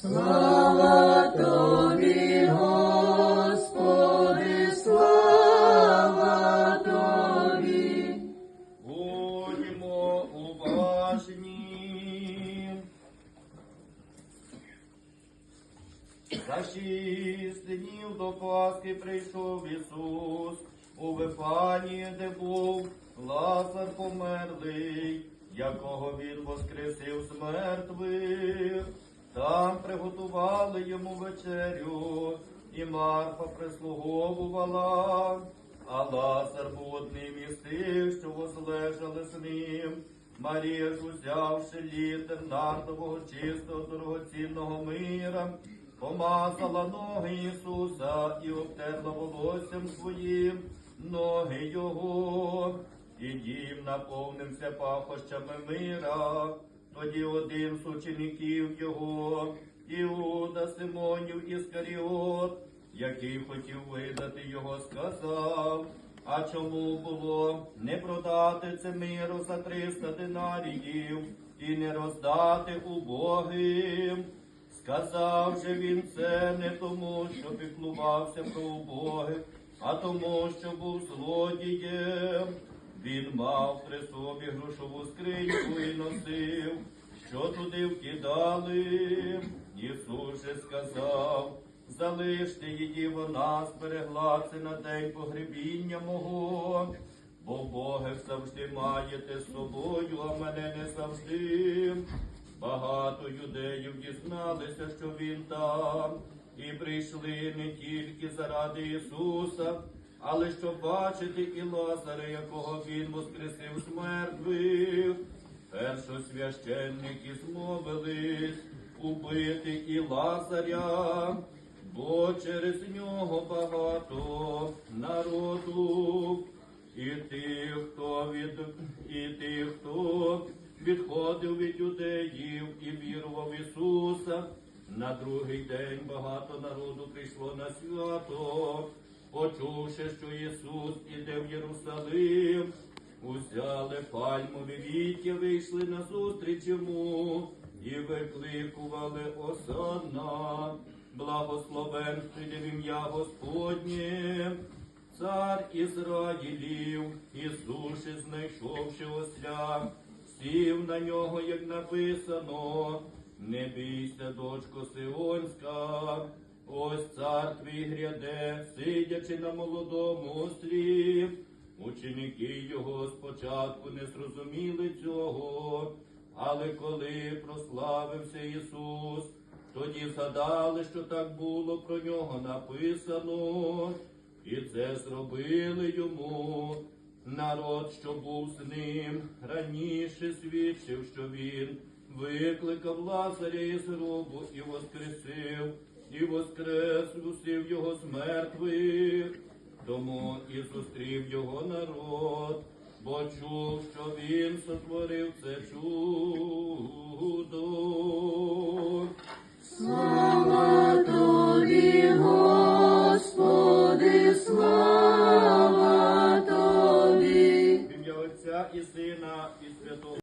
Слава тобі, Господи, слава тобі. Будьмо уважні. За шість днів до Пасхи прийшов Ісус у Вифанії, де був Лазар померлий, якого він воскресив з мертвих. Там приготували йому вечерю, і Марфа прислуговувала. А Лазар був одним із тих, що возлежали з ним. Марія ж узявши літр нартового чистого дорогоцінного мира, помазала ноги Ісуса і обтерла волоссям своїм ноги Його, і дім наповнився пахощами мира. Тоді один з учеників Його, Іуда Симонів Іскаріот, який хотів видати його, сказав, а чому було не продати це миру за триста динаріїв і не роздати убогим? Сказав же він це не тому, що піклувався про убогих, а тому, що був злодієм. Він мав при собі грошову скриньку і носив, що туди вкидали. Ісус же сказав, залиште її, вона зберегла це на день погребіння мого, бо Бога завжди маєте з собою, а мене не завжди. Багато юдеїв дізналися, що він там, і прийшли не тільки заради Ісуса, але щоб бачити і Лазаря, якого він воскресив з мертвих. Першосвященники змовились убити і Лазаря, бо через нього багато народу. І тих, хто від і тих, хто відходив від юдеїв і вірував Ісуса. На другий день багато народу прийшло на свято, почувши, що Ісус іде в Єрусалим, узяли пальмові віття, вийшли на зустріч йому і викликували Осанна, благословен прийде в ім'я Господнє. Цар Ізраїлів, Ісуше, знайшовши осля, сів на нього, як написано, не бійся, дочко Сионська, ось цар твій гряде, сидячи на молодому ослі. Ученики його спочатку не зрозуміли цього, але коли прославився Ісус, тоді згадали, що так було про нього написано. І це зробили йому. Народ, що був з ним, раніше свідчив, що він викликав Лазаря із гробу і воскресив, і воскрес усів його з мертвих. Тому і зустрів його народ, бо чув, що він сотворив це чудо.